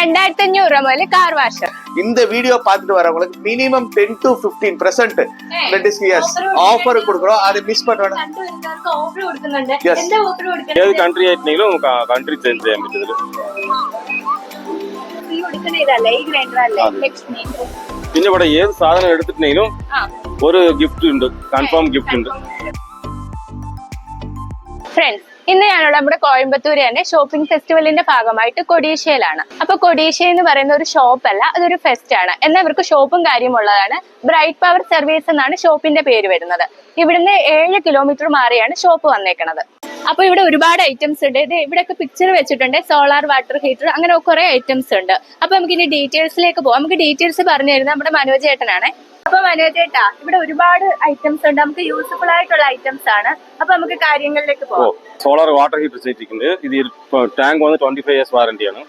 ரெண்டாயிரத்தி அஞ்சூறு ரூபாய் முதல்ல கார் வாஷர் இந்த வீடியோ பார்த்துட்டு வரவங்களுக்கு minimum ten to fifteen percent offer கொடுக்குறோம் அதை மிஸ் பண்ண வேணாம் കണ്ടുവരുന്നവർക്ക് ഓഫർ കൊടുക്കുന്നുണ്ട് Yes. എന്താ ഓഫർ ഏത് കൊടുക്കുന്നത് കൺട്രി ആയിട്ടുണ്ടെങ്കിലും കൺട്രി ചേഞ്ച് ചെയ്യാൻ പറ്റും ഇതില് ഈ കൊടുക്കുന്ന ഇതല്ലേ ഈ ഗ്രൈൻഡർ അല്ലേ അതെ. ലക്ഷ്മി പിന്നെ ഇവിടെ ഏത് സാധനം എടുത്തിട്ടുണ്ടെങ്കിലും ആ ഒരു ഗിഫ്റ്റ് ഉണ്ട് കൺഫേം ഗിഫ്റ്റ് ഉണ്ട് ഫ്രണ്ട്സ് ഇന്ന് ഞാനുള്ള നമ്മുടെ കോയമ്പത്തൂര് തന്നെ ഷോപ്പിംഗ് ഫെസ്റ്റിവലിന്റെ ഭാഗമായിട്ട് കൊടീഷയിലാണ് അപ്പൊ കൊടീഷ എന്ന് പറയുന്ന ഒരു ഷോപ്പ് അല്ല അതൊരു ഫെസ്റ്റ് ആണ്. എന്നാൽ ഇവർക്ക് ഷോപ്പും കാര്യമുള്ളതാണ്. ബ്രൈറ്റ് പവർ സർവീസ് എന്നാണ് ഷോപ്പിന്റെ പേര് വരുന്നത്. ഇവിടുന്ന് ഏഴ് കിലോമീറ്റർ മാറിയാണ് ഷോപ്പ് വന്നേക്കുന്നത് അപ്പൊ ഇവിടെ ഒരുപാട് ഐറ്റംസ് ഉണ്ട്. ഇത് ഇവിടെയൊക്കെ പിക്ചർ വെച്ചിട്ടുണ്ട്. സോളാർ വാട്ടർ ഹീറ്റർ അങ്ങനെ കുറെ ഐറ്റംസ് ഉണ്ട്. അപ്പൊ നമുക്ക് ഇനി ഡീറ്റെയിൽസിലേക്ക് പോവാം. നമുക്ക് ഡീറ്റെയിൽസ് പറഞ്ഞു തരുന്നത് നമ്മുടെ മനോജ് ചേട്ടനാണ് അപ്പൊ മനോജ് ചേട്ടാ ഇവിടെ ഒരുപാട് ഐറ്റംസ് ഉണ്ട്. നമുക്ക് യൂസ്ഫുൾ ആയിട്ടുള്ള ഐറ്റംസ് ആണ്. അപ്പൊ നമുക്ക് കാര്യങ്ങളിലേക്ക് പോകാം സോളാർ വാട്ടർ ഹീറ്റർ ചെയ്തിട്ടുണ്ട് ഇതിൽ ടാങ്ക് വന്ന് ട്വന്റി ഫൈവ് ഇയേഴ്സ് വാറന്റിയാണ്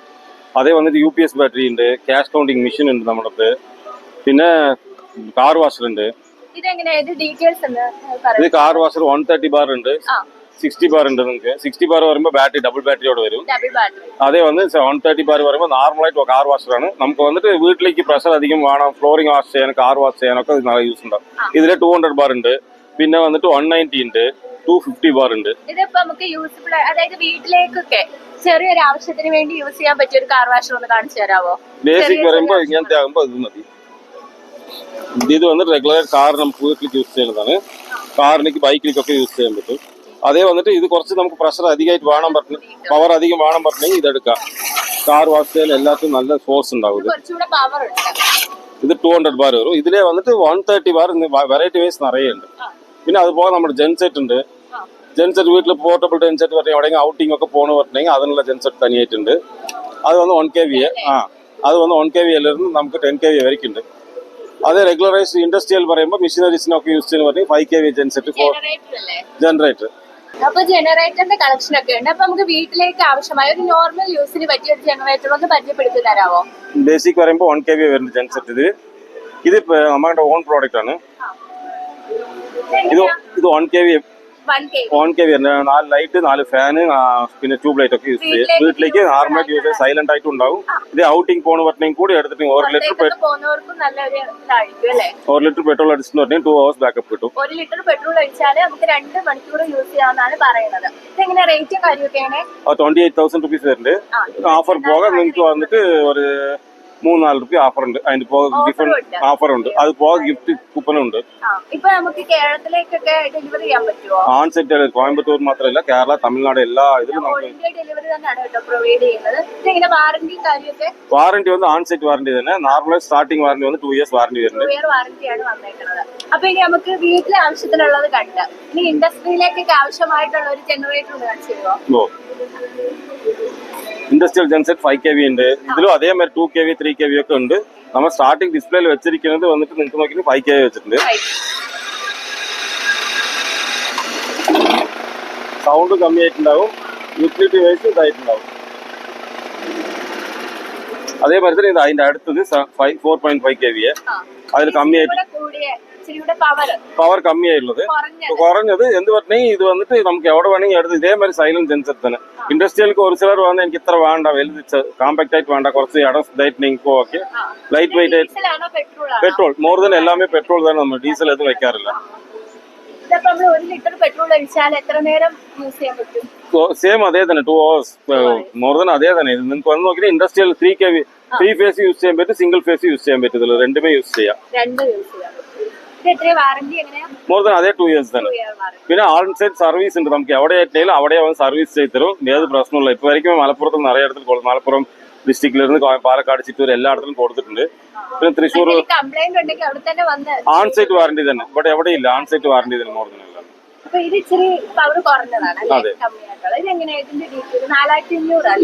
അതേ വന്നിട്ട് യു പി എസ് ബാറ്ററി ഉണ്ട്. ക്യാഷ് കൗണ്ടിങ് മെഷീൻ ഉണ്ട് നമ്മുടെ അടുത്ത്. പിന്നെ കാർ വാഷർ ഉണ്ട്. ഇത് ഡീറ്റെയിൽസ് എന്ന് ഇത് car washer one thirty bar ഉണ്ട്. സിക്സ്റ്റി ബാർ ഉണ്ട് നിങ്ങൾക്ക് സിക്സ്റ്റി ബാർ വരുമ്പോൾ ബാറ്ററി ഡബിൾ ബാറ്ററിയോട് വരും. അതേ വന്ന് വൺ തേർട്ടി ബാർ വരുമ്പോൾ നോർമലായിട്ട് കാർ വാഷറാണ് നമുക്ക് വന്നിട്ട് വീട്ടിലേക്ക് പ്രഷർ അധികം വേണം. ഫ്ലോറിംഗ് വാഷ് ചെയ്യാൻ കാർ വാഷ് ചെയ്യാനൊക്കെ നല്ല യൂസ് ഉണ്ടാവും ഇതിൽ ടു ഹൺഡ്രഡ് ബാർ ഉണ്ട്. പിന്നെ വന്നിട്ട് വൺ നയന്റി ഉണ്ട്. ടു ഫിഫ്റ്റി ബാർ ഉണ്ട്. ഇതിപ്പോ നമുക്ക് യൂസ്ഫുൾ അതായത് വീട്ടിലേക്കൊക്കെ ചെറിയൊരു ആവശ്യത്തിന് വേണ്ടി യൂസ് ചെയ്യാൻ പറ്റിയ ഒരു കാർ വാഷർ ഒന്ന് കാണിച്ചു തരാമോ ബേസിക് പറയുമ്പോൾ ഇങ്ങനത്തെ ആകുമ്പോൾ ഇത് മതി. ഇത് വന്നിട്ട് റെഗുലർ കാർ നമുക്ക് വീട്ടിലേക്ക് യൂസ് ചെയ്യുന്നതാണ് കാറിലേക്ക് ബൈക്കിലേക്കൊക്കെ യൂസ് ചെയ്യാൻ പറ്റും. അതേ വന്നിട്ട് ഇത് കുറച്ച് നമുക്ക് പ്രഷർ അധികമായിട്ട് വേണം പറഞ്ഞു പവർ അധികം വേണം പറഞ്ഞെങ്കിൽ ഇതെടുക്കാം. കാർ വാസ്തയിൽ എല്ലാത്തിനും നല്ല ഫോഴ്സ് ഉണ്ടാവും ഇത്. ഉണ്ട്. ടു ഹൺഡ്രഡ് ബാർ വരും. ഇതിലെ വന്നിട്ട് one thirty bar variety wise നിറയെ ഉണ്ട്. പിന്നെ അതുപോലെ നമ്മുടെ ജെൻസെറ്റ് ഉണ്ട്. ജെൻസെറ്റ് വീട്ടിൽ പോർട്ടബിൾ ജെൻസെറ്റ് പറഞ്ഞാൽ എവിടെയെങ്കിലും ഔട്ടിംഗ് ഒക്കെ പോകണമെന്ന് പറഞ്ഞെങ്കിൽ അതിനുള്ള ജെൻസെറ്റ് തനിയായിട്ടുണ്ട്. അത് വന്ന് വൺ കെ വി ആ. അത് വന്ന് വൺ കെ വി അല്ലിരുന്ന് നമുക്ക് ടെൻ കെ വി വരയ്ക്കുണ്ട് അത് റെഗുലറൈസ് ഇൻഡസ്ട്രിയൽ പറയുമ്പോൾ മെഷീനറീസിനൊക്കെ യൂസ് ചെയ്യുന്ന പറഞ്ഞാൽ five K V genset for generator അപ്പൊ ജനറേറ്ററിന്റെ കളക്ഷൻ ഒക്കെ ഉണ്ട്. അപ്പൊ നമുക്ക് വീട്ടിലേക്ക് ആവശ്യമായ ഒരു നോർമൽ യൂസിന് പറ്റിയ ഒരു ജനറേറ്റർ ഒന്ന് പരിചയപ്പെടുത്തി തരാമോ ബേസിക് പറയുമ്പോൾ വൺ കെ വി വരുന്ന ജെൻസെറ്റ് ഇത് ഇത് നമ്മുടെ ഓൺ പ്രോഡക്റ്റ് ആണ്. ഇത് ഇത് one K V one K V നാല് ലൈറ്റ് നാല് ഫാന് പിന്നെ ട്യൂബ് ലൈറ്റ് ഒക്കെ യൂസ് ചെയ്യും. വീട്ടിലേക്ക് നോർമലായിട്ട് യൂസ് സൈലന്റ് ആയിട്ട് ഉണ്ടാവും. ഇത് ഔട്ടിംഗ് പോണ് പറഞ്ഞെങ്കിൽ കൂടി എടുത്തിട്ട് ഒരു ലിറ്റർ ഒരു ലിറ്റർ പെട്രോൾ അടിച്ചിട്ട് പറഞ്ഞാൽ ടു ഹവേഴ്സ് ബാക്കപ്പ് കിട്ടും. ഒരു ലിറ്റർ പെട്രോൾ ഒഴിച്ചാൽ നമുക്ക് രണ്ട് മണിക്കൂർ യൂസ് ചെയ്യാമെന്നാണ് പറയുന്നത്. ഇതെങ്ങനെ റേറ്റും കാര്യമൊക്കെയാണ്? ട്വന്റി എയ്റ്റ് തൗസൻഡ് റുപ്പീസ് വരുന്നുണ്ട്. ഓഫർ പോകാൻ നിങ്ങൾക്ക് വന്നിട്ട് ഒരു മൂന്ന് നാല് റുപ്യ ഓഫർ ഉണ്ട്. അതിന്റെ പോക ഡിഫറെന്റ് ഓഫർ ഉണ്ട്. അത് പോക ഗിഫ്റ്റ് കൂപ്പണും ഉണ്ട്. ആൺസെറ്റ് ഇപ്പൊ നമുക്ക് കേരളത്തിലേക്കൊക്കെ ഡെലിവറി കോയമ്പത്തൂർ മാത്രമല്ല കേരള തമിഴ്നാട് എല്ലാ ഇതിലും വാറന്റി വന്ന് ഓൺ സെറ്റ് വാറന്റി തന്നെ. നോർമൽ സ്റ്റാർട്ടിംഗ് വാറന്റി വന്ന് ടു ഇയേഴ്സ് വാറന്റി വരുന്നത് വരുന്നുണ്ട് അപ്പൊ ഇനി നമുക്ക് വീട്ടിലെ ആവശ്യത്തിനുള്ളത് കണ്ട്. ഇനി ഇൻഡസ്ട്രിയിലേക്കൊക്കെ ആവശ്യമായിട്ടുള്ള ഒരു ജനറേറ്റർ ഉണ്ട് കാണിച്ചു തരുമോ industrial genset five K V ഉണ്ട്. ഇതിലും അതേമാതിരി two K V three K V ഒക്കെ ഉണ്ട്. നമ്മൾ സ്റ്റാർട്ടിംഗ് ഡിസ്പ്ലേയിൽ വെച്ചിരിക്കുന്നത് വന്നിട്ട് നിങ്ങൾക്ക് നോക്കി ഫൈവ് കെ വി വെച്ചിട്ടുണ്ട്. സൗണ്ട് കമ്മിയായിട്ടുണ്ടാവും. യൂട്ടിലിറ്റി വൈസ് ഇതായിട്ടുണ്ടാവും. അതേപോലെ തന്നെ ഇത് അതിന്റെ അടുത്തത് five four point five K V അതിൽ കമ്മിയായിട്ട് പവർ കമ്മിയായിട്ടുള്ളത് കുറഞ്ഞത്. എന്ത് പറഞ്ഞാൽ ഇത് വന്നിട്ട് നമുക്ക് എവിടെ വേണമെങ്കിൽ എടുത്ത് ഇതേമാതിരി സൈലന്റ് സെൻസർ തന്നെ. ഇൻഡസ്ട്രിയൽക്ക് ഒരു ചിലർ വന്ന് എനിക്ക് ഇത്ര വേണ്ട വലുത് കോമ്പാക്ട് ആയിട്ട് വേണ്ട കുറച്ച് ഇടം ഇതായിട്ട് നിങ്ങൾക്ക് ഓക്കെ ലൈറ്റ് വെയിറ്റ് ആയിട്ട് പെട്രോൾ മോർ ദൻ എല്ലാമേ പെട്രോൾ തന്നെ നമ്മൾ ഡീസൽ അത് വെക്കാറില്ല. സെയിം അതേ തന്നെ ടു അവേഴ്സ് മോർ ദൻ അതേ തന്നെ. ഇത് നിങ്ങൾക്ക് വന്ന് നോക്കിയാൽ industrial three K three phase use ചെയ്യാൻ പറ്റും സിംഗിൾ ഫേസ് യൂസ് ചെയ്യാൻ പറ്റത്തില്ല. രണ്ടുമേ യൂസ് ചെയ്യാം. மோர் தென் அதே டூ இயர்ஸ் தானே പിന്നെ ആൾ സൈഡ് സർവീസ് ഉണ്ട് നമുക്ക് എവിടെ ആയിട്ടില്ല അവിടെ അവൻ സർവീസ് ചെയ്ത് തരും. ഏത് പ്രശ്നമില്ല. ഇപ്പൊ വരയ്ക്കും മലപ്പുറത്ത് നിറയെ ഇടത്തിൽ മലപ്പുറം ഡിസ്ട്രിക്റ്റിലിരുന്ന് പാലക്കാട് ചിറ്റൂർ എല്ലായിടത്തും കൊടുത്തിട്ടുണ്ട്. പിന്നെ തൃശ്ശൂർ ആൺ സൈറ്റ് വാറന്റി തന്നെ ഇവിടെ എവിടെയില്ല ആൺ സൈറ്റ് വാറന്റി തന്നെ മോർ തന്നെ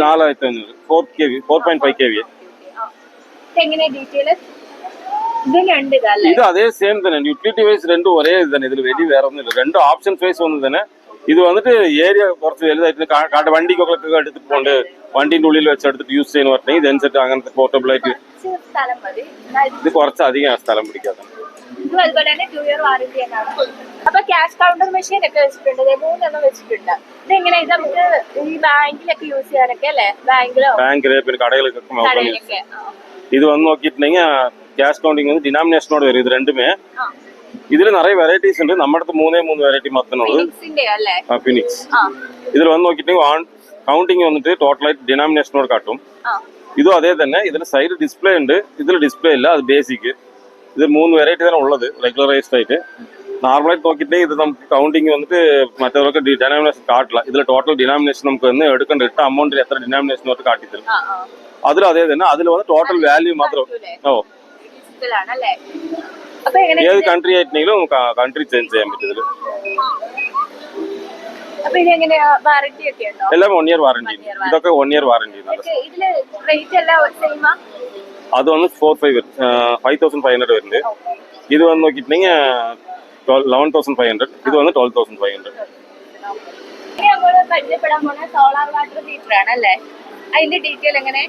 നാലായിരത്തി അഞ്ഞൂറ് four K V four point five K V എങ്ങനെ ഡീറ്റെയിൽസ് ഡീറ്റെയിൽ ഇതിനുണ്ട് ഇതല്ലേ ഇത് അതേ സെയിം തന്നെ യൂട്ടിലിറ്റി വൈസ് രണ്ടും ഒരേ ഇത് തന്നെ ഇതിൽ വലിയ വേറെ ഒന്നുമില്ല രണ്ട് ഓപ്ഷൻ വൈസ് ഒന്ന് തന്നെ ഇത് വന്നിട്ട് ഏരിയ കുറച്ച് വലുതായിട്ട് കാ- കാട്ട് വണ്ടിക്കൊക്കെ എടുത്തിട്ട് പോണ്ട് വണ്ടിന്റെ ഉള്ളിൽ വെച്ച് എടുത്തിട്ട് യൂസ് ചെയ്യുന്ന പറഞ്ഞാൽ ഇതനുസരിച്ച് അങ്ങനത്തെ പോർട്ടബിൾ ആയിട്ട് കുറച്ച് സ്ഥലം മതി എന്നാ ഇത് ഇത് കുറച്ച് അധികം സ്ഥലം പിടിക്കാതെ ഇതും അതുപോലെ തന്നെ ടു ഇയർ വാറന്റി എന്നാണ് അപ്പൊ ക്യാഷ് കൗണ്ടർ മെഷീൻ ഒക്കെ വെച്ചിട്ടുണ്ട് ദേ മൂന്നെണ്ണം വെച്ചിട്ടുണ്ട് ഇതെങ്ങനെ ഇത് നമുക്ക് ഈ ബാങ്കിലൊക്കെ യൂസ് ചെയ്യാനൊക്കെ അല്ലേ ബാങ്കിലോ ബാങ്കില് പിന്നെ കടകളിലൊക്കെ നോക്കാൻ കടയിലൊക്കെ ആ. இது வந்து നോക്കിയിട്ടുണ്ടെങ്കിൽ கேஷ் கவுண்டிங் வந்து டினாமினேஷனோட வரும் இது ரெண்டுமே ആ. இதுல நிறைய வெரைட்டிஸ் ഉണ്ട് നമ്മുടെ അടുത്ത് മൂന്നേ മൂന്ന് വെറൈറ്റി മാത്രമേ ഉള്ളൂ ഫിനിക്സിന്റെ അല്ലേ ഫിനിക്സ് ആ ഇതിൽ വന്ന് നോക്കിയിട്ടുണ്ടെങ്കിൽ ഓൺ കൗണ്ടിങ് വന്നിട്ട് ടോട്ടലായിട്ട് ഡിനാമിനേഷനോട് കാട്ടും ആ ഇതും അതേ തന്നെ ഇതിന് സൈഡ് ഡിസ്പ്ലേ ഉണ്ട് ഇതിൽ ഡിസ്പ്ലേ ഇല്ല അത് ബേസിക് ഇത് മൂന്ന് വെറൈറ്റി തന്നെ ഉള്ളത് റെഗുലറൈസ്ഡ് ആയിട്ട് നോർമലായിട്ട് നോക്കിയിട്ടുണ്ടെങ്കിൽ ഇത് നമുക്ക് കൗണ്ടിങ് വന്നിട്ട് മറ്റവർക്ക് ഡിനാമിനേഷൻ കാട്ടില്ല ഇതിൽ ടോട്ടൽ ഡിനാമിനേഷൻ നമുക്ക് ഒന്ന് എടുക്കേണ്ട ഇട്ട അമൗണ്ടിൽ എത്ര ഡിനാമിനേഷൻ വർക്ക് കാട്ടിത്തരും ആ ആ അതിൽ അതേ തന്നെ അതിൽ വന്ന് ടോട്ടൽ വാല്യൂ മാത്രം കാണിക്കൂലേ? ഓ ഡിജിറ്റലാണല്ലേ അപ്പൊ ഏത് കൺട്രി ആയിട്ടുണ്ടെങ്കിലും കൺട്രി ചേഞ്ച് ചെയ്യാൻ പറ്റും ഇതിൽ അപ്പൊ ഇതെങ്ങനെയാ വാറന്റി ഒക്കെ ഉണ്ടോ? എല്ലാം വൺ ഇയർ വാറണ്ടി ഇതൊക്കെ വൺ ഇയർ വാറണ്ടി അത് വന്ന് four five five thousand five hundred വരുന്നുണ്ട്. ഇത് വന്ന് നോക്കിയിട്ടുണ്ടെങ്കിൽ ലെവൻ തൗസൻഡ് ഫൈവ് ഹൺഡ്രഡ് ഇത് വന്ന് ട്വൽവ് തൗസൻഡ് ഫൈവ് ഹൺഡ്രഡ് പരിചയപ്പെടാൻ പോണ സോളാർ വാട്ടർ ഹീറ്റർ ആണ് അല്ലേ അതിന്റെ ഡീറ്റെയിൽ എങ്ങനെ?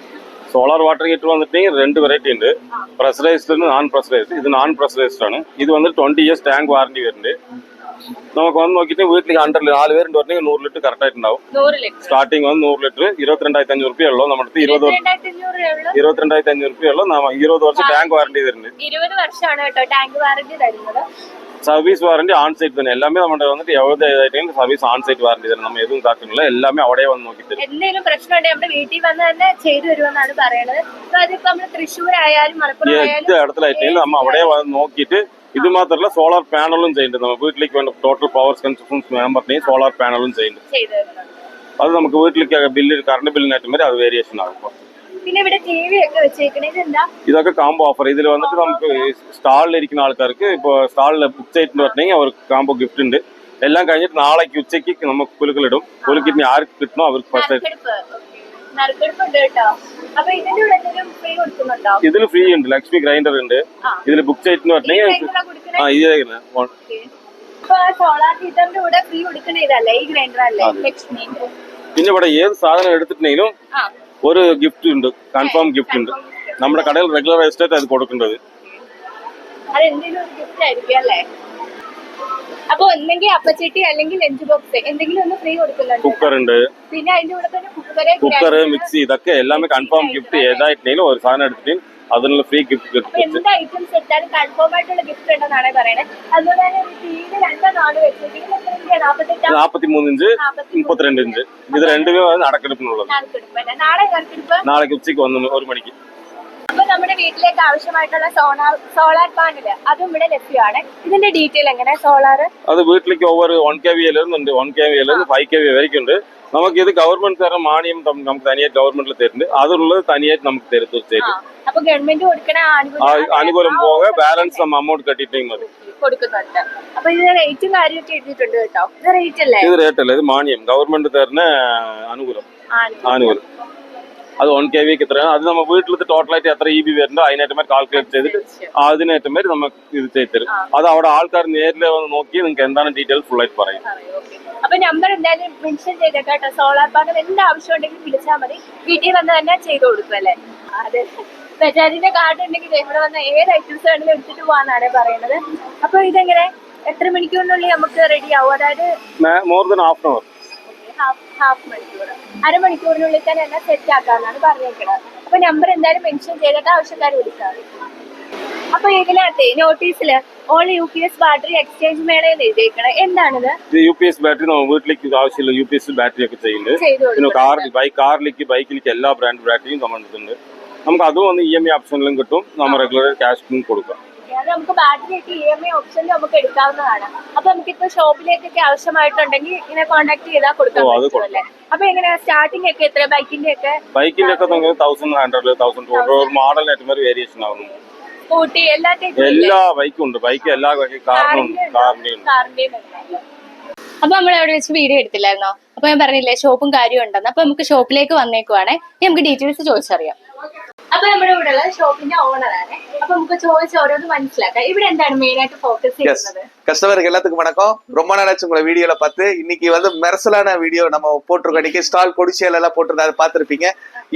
സോളാർ വാട്ടർ ഹീറ്റർ വന്നിട്ടുണ്ടെങ്കിൽ രണ്ട് വെറൈറ്റി ഉണ്ട്. പ്രഷറൈസ്ഡ് നോൺ പ്രഷറൈസ്ഡ് ഇത് നോൺ പ്രഷറൈസ്ഡ് ആണ്. ഇത് വന്ന് ട്വന്റി ഇയേഴ്സ് ടാങ്ക് വാറണ്ടി വരുന്നുണ്ട്. നമുക്ക് വന്ന് നോക്കിയിട്ട് വീട്ടിൽ ഹൺഡ്രഡ് നാല് പേരുണ്ട് പറഞ്ഞെങ്കിൽ നൂറ് ലിറ്റർ കറക്റ്റ് ആയിട്ടുണ്ടാവും. സ്റ്റാർട്ടിങ് വന്ന് നൂറ് ലിറ്റർ ഇരുപത്തിരണ്ടായിരത്തി അഞ്ഞൂറ് റുപ്യ ഉള്ളൂ. നമ്മുടെ ഇരുപത് ഇരുപത്തിരണ്ടായിരത്തി അഞ്ഞൂറ് റുപ്യ ഉള്ളൂ. ഇരുപത് വർഷം ടാങ്ക് വാറണ്ടി വരുന്നുണ്ട് ഇരുപത് വർഷമാണ് കേട്ടോ ടാങ്ക് വാറന്റി തരുന്നത്. സർവീസ് വാറണ്ടി ഓൺ സൈറ്റ് எல்லாமே എല്ലാമേ നമ്മുടെ വന്നിട്ട് എവിടെ ഏതായിട്ടും സർവീസ് ഓൺ സൈറ്റ് വാറണ്ടി തന്നെ നമ്മൾ എതും കാക്കുന്നില്ല എല്ലാമേ അവിടെ വന്ന് നോക്കിയിട്ട് എന്തെങ്കിലും പ്രശ്നമുണ്ടെങ്കിൽ നമ്മുടെ വീട്ടിൽ വന്ന് തന്നെ ചെയ്തു തരുമെന്നാണ് പറയുന്നത് അതിപ്പോ നമ്മൾ തൃശ്ശൂർ ആയാലും മലപ്പുറം ആയാലും ഇടത്തിലായിട്ടുണ്ടെങ്കിൽ നമ്മ അവിടെ വന്ന് നോക്കിയിട്ട് ഇത് മാത്രമല്ല സോളാർ പാനലും ചെയ്യുന്നുണ്ട്. നമ്മൾ വീട്ടിലേക്ക് വേണ്ട ടോട്ടൽ പവർ കൺസ്യൂഷൻ വേണം പറഞ്ഞാൽ സോളാർ പാനലും ചെയ്യുന്നുണ്ട്. അത് നമുക്ക് വീട്ടിലേക്ക് ബില്ല് കറണ്ട് ബില്ലിനായിട്ട് വരെ അത് വേരിയേഷൻ ആകും. പിന്നെ ഇവിടെ ടി വി ഒക്കെ വെച്ചേക്കണേ. ഇതെന്താ? ഇതൊക്കെ കാമ്പോ ഓഫർ ഇതിൽ വന്നിട്ട് നമുക്ക് സ്റ്റാളിൽ ഇരിക്കുന്ന ആൾക്കാർക്ക് ഇപ്പോൾ സ്റ്റാളിൽ ബുക്ക് ചെയ്തിട്ട് പറഞ്ഞെങ്കിൽ അവർക്ക് കാമ്പോ ഗിഫ്റ്റ് ഉണ്ട്. എല്ലാം കഴിഞ്ഞിട്ട് നാളേക്ക് ഉച്ചയ്ക്ക് നമുക്ക് കുലുക്കലിടും കുലുക്കിട്ട് ആർക്ക് കിട്ടണോ അവർക്ക് ഫസ്റ്റ് ഇതിൽ ഫ്രീ ഉണ്ട് ലക്ഷ്മി ഗ്രൈൻഡർ ഉണ്ട്. ഇതിൽ ബുക്ക് ചെയ്തിട്ട് പറഞ്ഞെങ്കിൽ ആ ഇത് ഇപ്പൊ സോളാർ ഹീറ്ററിന്റെ കൂടെ ഫ്രീ കൊടുക്കണ ഇതല്ലേ? ഈ ഗ്രൈൻഡർ അല്ലേ? ലക്ഷ്മി. പിന്നെ ഇവിടെ ഏത് സാധനം എടുത്തിട്ടുണ്ടെങ്കിലും ഒരു ഗിഫ്റ്റ് ഉണ്ട് കൺഫേം ഗിഫ്റ്റ് ഉണ്ട്. നമ്മുടെ കടയിൽ റെഗുലർ എസ്റ്റേറ്റ് അത് കൊടുക്കേണ്ടത് അപ്പൊ ഒന്നെങ്കിൽ അപ്പച്ചട്ടി അല്ലെങ്കിൽ ലഞ്ച് ബോക്സ് എന്തെങ്കിലും ഒന്ന് ഫ്രീ കൊടുക്കുന്നുണ്ട്. കുക്കർ ഉണ്ട്. പിന്നെ അതിന്റെ കൂടെ തന്നെ കുക്കർ മിക്സി ഇതൊക്കെ എല്ലാമേ കൺഫേം ഗിഫ്റ്റ് ഏതായിട്ടുണ്ടെങ്കിലും ഒരു സാധനം എടുത്തിട്ട് അതിനുള്ള ഫ്രീ ഗിഫ്റ്റ് എന്ത് ഐറ്റംസ് എടുത്താലും കൺഫേം ആയിട്ടുള്ള ഗിഫ്റ്റ് ഉണ്ടെന്നാണ് പറയുന്നത് അതുപോലെ തന്നെ ടിവിയിൽ രണ്ടോ നാലോ ഇഞ്ച് മുപ്പത്തിരണ്ട് ഇഞ്ച്. ഇത് രണ്ടുപേരും നടക്കെടുപ്പിനുള്ളത് നാളെ നാളെ ഉച്ചയ്ക്ക് വന്നു ഉച്ചയ്ക്ക് വന്ന് ഒരു മണിക്ക്. അപ്പൊ നമ്മുടെ വീട്ടിലേക്ക് ആവശ്യമായിട്ടുള്ള സോളാർ സോളാർ പാനൽ അതും ഇവിടെ ലഭ്യമാണ്. ഇതിന്റെ ഡീറ്റെയിൽ എങ്ങനെ? സോളാർ അത് വീട്ടിലേക്ക് ഓവർ വൺ കെ വി ഉണ്ട് one K V five K V വരയ്ക്കും ഉണ്ട് നമുക്ക് ഇത് ഗവൺമെന്റ് തരുന്ന മാനിയം തം- നമുക്ക് തനിയായിട്ട് ഗവൺമെന്റിൽ തരുന്നുണ്ട്. അതുള്ളത് തനിയായിട്ട് നമുക്ക് തരും തീർച്ചയായിട്ടും അനുകൂലം പോകെ ബാലൻസ് നമ്മ അമൗണ്ട് കട്ടിട്ടെങ്കിൽ മതി. കൊടുക്കുന്നുണ്ട്. അപ്പൊ ഇതിന് റേറ്റും കാര്യമൊക്കെ എഴുതിയിട്ടുണ്ട് കേട്ടോ. ഇത് റേറ്റ് അല്ലേ? ഇത് റേറ്റ് അല്ല ഇത് മാനിയം ഗവൺമെന്റ് തരുന്ന അനുകൂലം ആനുകൂലം അത് വൺ കെ വിക്ക് എത്രയാണ് അത് നമ്മൾ വീട്ടിലത്തെ ടോട്ടലായിട്ട് എത്ര ഇ ബി വരുന്നുണ്ടോ അതിനേറ്റം കാൽക്കുലേറ്റ് ചെയ്തിട്ട് അതിനേറ്റം പേര് നമുക്ക് ഇത് ചെയ്ത് തരും. അത് അവിടെ ആൾക്കാർ നേരിൽ വന്ന് നോക്കി നിങ്ങൾക്ക് എന്താണ് ഡീറ്റെയിൽ ഫുൾ ആയിട്ട് പറയും. അപ്പൊ നമ്പർ എന്തായാലും മെൻഷൻ ചെയ്തേക്കാട്ടോ സോളാർ പാനൽ എന്ത് ആവശ്യം ഉണ്ടെങ്കിലും വിളിച്ചാൽ മതി. വീട്ടിൽ വന്ന് തന്നെ ചെയ്ത് കൊടുക്കും അല്ലേ? അതെ. ബജാജിന്റെ കാർഡ് ഉണ്ടെങ്കിൽ ഇവിടെ വന്ന ഏത് ഐറ്റംസ് വേണമെങ്കിലും എടുത്തിട്ട് പോവാന്നാണ് പറയുന്നത്. അപ്പൊ ഇതെങ്ങനെ? എത്ര മണിക്കൂറിനുള്ളിൽ നമുക്ക് റെഡി ആവും? അതായത് more than half an hour half half മണിക്കൂർ അരമണിക്കൂറിനുള്ളിൽ തന്നെ എല്ലാം സെറ്റ് ആക്കാമെന്നാണ് പറഞ്ഞേക്കുന്നത് അപ്പൊ നമ്പർ എന്തായാലും മെൻഷൻ ചെയ്തിട്ട് ആവശ്യക്കാർ വിളിക്കാം അപ്പൊ ഇതിനകത്തെ നോട്ടീസിൽ all U P S battery exchange മേളയെന്ന് എഴുതിയേക്കണേ. എന്താണിത്? യു പി എസ് ബാറ്ററി വീട്ടിലേക്ക് ആവശ്യമുള്ള യു പി എസ് ബാറ്ററി ഒക്കെ ചെയ്യുന്നുണ്ട്. പിന്നെ കാർ ബൈക്ക് കാറിലേക്ക് ബൈക്കിലേക്ക് എല്ലാ ബ്രാൻഡ് ബാറ്ററിയും നമ്മൾ നമുക്ക് അതും ഒന്ന് ഇ എം ഐ ഓപ്ഷനിലും കിട്ടും. നമ്മൾ റെഗുലർ ക്യാഷ് കൊടുക്കാം. അത് നമുക്ക് ബാറ്ററി ഒക്കെ ഇ എം ഐ ഓപ്ഷനിൽ നമുക്ക് എടുക്കാവുന്നതാണ്. അപ്പൊ നമുക്കിപ്പോ ഷോപ്പിലേക്കൊക്കെ ആവശ്യമായിട്ടുണ്ടെങ്കിൽ ഇങ്ങനെ കോൺടാക്ട് ചെയ്താൽ കൊടുക്കാൻ പറ്റും അല്ലേ? അപ്പൊ എങ്ങനെയാ? സ്റ്റാർട്ടിംഗ് ഒക്കെ എത്ര? ബൈക്കിന്റെ ഒക്കെ? ബൈക്കിന്റെ ഒക്കെ thousand hundred thousand two hundred മോഡലിനായിട്ട് മാതിരി വേരിയേഷൻ ആവുന്നു. സ്കൂട്ടി എല്ലാ എല്ലാ ബൈക്കും ഉണ്ട്. ബൈക്ക് എല്ലാ കാറിനും ഉണ്ട്. കാറിന്റെയും ഉണ്ട്. കാറിന്റെയും അപ്പൊ നമ്മൾ അവിടെ വെച്ച് വീഡിയോ എടുത്തില്ലായിരുന്നോ? അപ്പൊ ഞാൻ പറഞ്ഞില്ലേ ഷോപ്പും കാര്യം ഉണ്ടെന്ന്. അപ്പൊ നമുക്ക് ഷോപ്പിലേക്ക് വന്നേക്കുവാണേ. നമുക്ക് ഡീറ്റെയിൽസ് ചോദിച്ചറിയാം. അപ്പൊ നമ്മുടെ ഇവിടെ ഉള്ള ഷോപ്പിന്റെ ഓണറാണ് അപ്പൊ നമുക്ക് ചോദിച്ച് ഓരോന്ന് മനസ്സിലാക്കാം. ഇവിടെ എന്താണ് മെയിൻ ആയിട്ട് ഫോക്കസ് ചെയ്യുന്നത്? கஸ்டமருக்கு எல்லாத்துக்கும் வணக்கம். ரொம்ப நாளாச்சு உங்களை வீடியோல பார்த்து. இன்னைக்கு வந்து மெர்சலான வீடியோ நம்ம போட்டிருக்கோம். இன்னைக்கு ஸ்டால் கொடிசியல் எல்லாம் போட்டிருந்தா பார்த்துருப்பீங்க.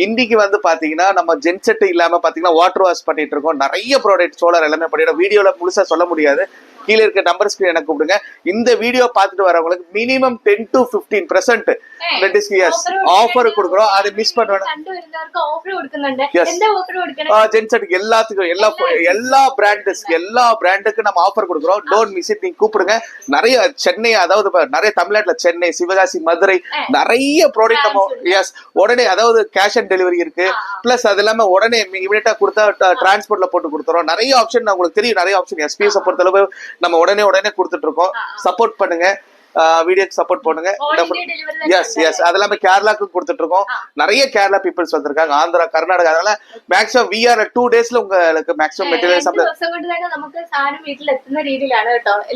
இன்னைக்கு வந்து பாத்தீங்கன்னா நம்ம ஜென்செட் இல்லாம பாத்தீங்கன்னா வாட்டர் வாஷ் பண்ணிட்டு இருக்கோம். நிறைய ப்ராடக்ட் சோலார் எல்லாமே பண்ணிடும் வீடியோல முழுசா சொல்ல முடியாது. கீழே இருக்க நம்பர் ஸ்கிரீன் எனக்கு கூப்பிடுங்க. இந்த வீடியோ பார்த்துட்டு வரவங்களுக்கு minimum ten to fifteen percent years offer கொடுக்குறோம். அதை மிஸ் பண்ணுவேன் ஜென்செட்டுக்கு எல்லாத்துக்கும் எல்லா எல்லா பிராண்டுஸ்க்கு எல்லா பிராண்டுக்கும் நம்ம ஆஃபர் கொடுக்குறோம். டோன்ட் மிஸ் இட் நீங்க கூப்பிடுங்க. நிறைய சென்னை அதாவது நிறைய தமிழ்நாட்டுல சென்னை சிவகாசி மதுரை நிறைய ப்ராடக்ட் நம்ம எஸ் உடனே அதாவது கேஷ் ஆன் டெலிவரி இருக்கு. பிளஸ் அது இல்லாம உடனே இமீடியட்டா கொடுத்தா டிரான்ஸ்போர்ட்ல போட்டு கொடுத்துறோம். நிறைய ஆப்ஷன் உங்களுக்கு தெரியும் நிறைய ஆப்ஷன் எஸ்பிஎஸ் பொறுத்தளவு நம்ம உடனே உடனே கொடுத்துட்டு இருக்கோம். சப்போர்ட் பண்ணுங்க. வீடியோக்கு சப்போர்ட் பண்ணுங்க. எஸ் எஸ் அதெல்லாமே கேரளாக்கு கொடுத்துட்டு இருக்கோம் நிறைய கேரளா பீப்புள்ஸ் வந்திருக்காங்க. ஆந்திரா கர்நாடகா அதனால மேக்ஸிமம் வி ஆர் டூ டேஸ்ல உங்களுக்கு மேக்ஸிமம் மெட்டீரியல்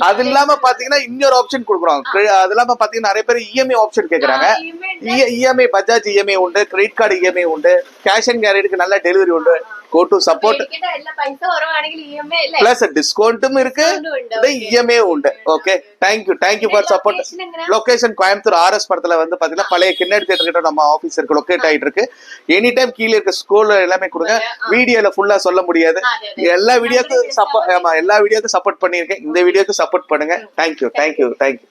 அது இல்லாம பாத்தீங்கன்னா இன்னொரு ஆப்ஷன் கொடுக்குறோம். அது இல்லாம பாத்தீங்கன்னா நிறைய பேர் இஎம்ஐ ஆப்ஷன் கேக்குறாங்க. இஎம்ஐ பஜாஜ் இஎம்ஐ உண்டு கிரெடிட் கார்டு இஎம்ஐ உண்டு கேஷ் அண்ட் கேரிக்கு நல்ல டெலிவரி உண்டு. கோ டு சப்போர்ட் മേടിക്കേണ്ട എല്ലാ പൈസ കുറവാണെങ്കിൽ ഇ എം ഐ അല്ലേ பிளஸ் டிஸ்கவுண்ட்டும் இருக்கு Discount உண்டு, இந்த இஎம்ஐ உண்டு okay thank you thank you for support Location எங்கனா? லொகேஷன் கோயம்புத்தூர் ஆர்எஸ் படத்துல வந்து பாத்தீங்கன்னா பழைய கிண்ணடி தேட்டர் கிட்ட நம்ம ஆபீஸ் இருக்கு லொக்கேட் ஆயிட்டு இருக்கு எனி டைம் கீழே இருக்க ஸ்கூல்ல எல்லாமே கொடுங்க வீடியோல ஃபுல்லா சொல்ல முடியாது അതെ, അതെ. எல்லா வீடியோக்கும் சப்போர்ட் ஆமா எல்லா வீடியோக்கும் சப்போர்ட் பண்ணியிருக்கேன் இந்த வீடியோக்கு சப்போர்ட் பண்ணுங்க தேங்க்யூ தேங்க்யூ தேங்க்யூ